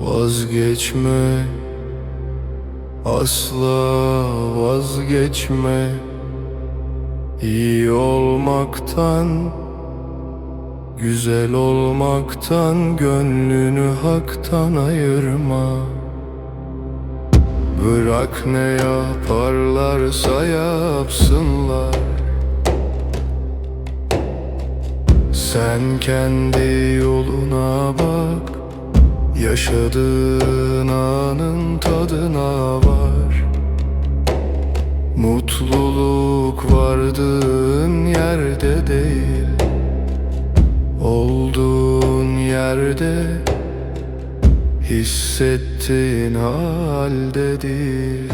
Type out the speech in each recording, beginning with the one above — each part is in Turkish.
Vazgeçme Asla vazgeçme. İyi olmaktan Güzel olmaktan Gönlünü haktan ayırma. Bırak ne yaparlarsa yapsınlar Sen kendi yoluna bak Yaşadığın anın tadına var. Mutluluk vardığın yerde değil Olduğun yerde Hissettiğin halde değil.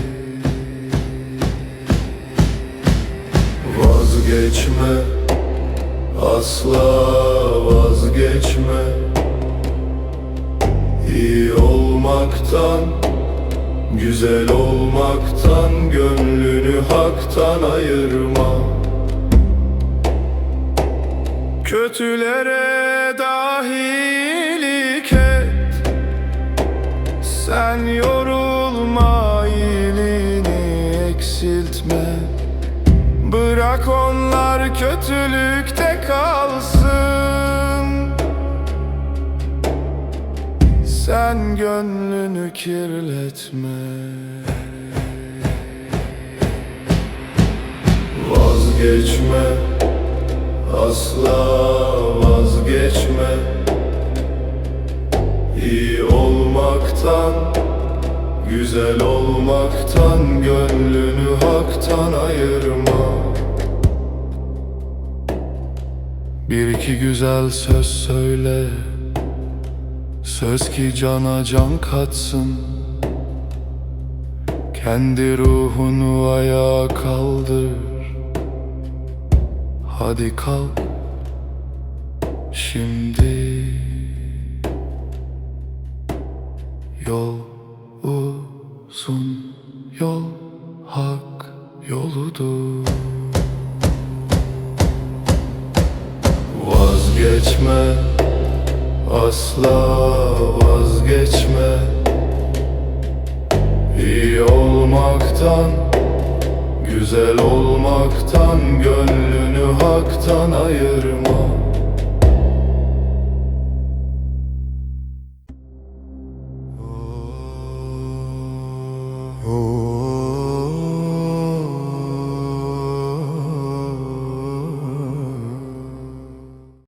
Vazgeçme Asla vazgeçme. İyi olmaktan Güzel olmaktan Gönlünü haktan ayırma. Kötülere dahilik et. Sen yorulma iyiliğini eksiltme Bırak onlar kötülükte kalsın. Sen gönlünü kirletme. Vazgeçme Asla vazgeçme. İyi olmaktan Güzel olmaktan Gönlünü haktan ayırma Bir iki güzel söz söyle. Söz ki cana can katsın. Kendi ruhunu ayağa kaldır. Hadi kalk Şimdi. Yol uzun Yol hak yoludur geçme Asla vazgeçme. İyi olmaktan Güzel olmaktan Gönlünü haktan ayırma. Oh.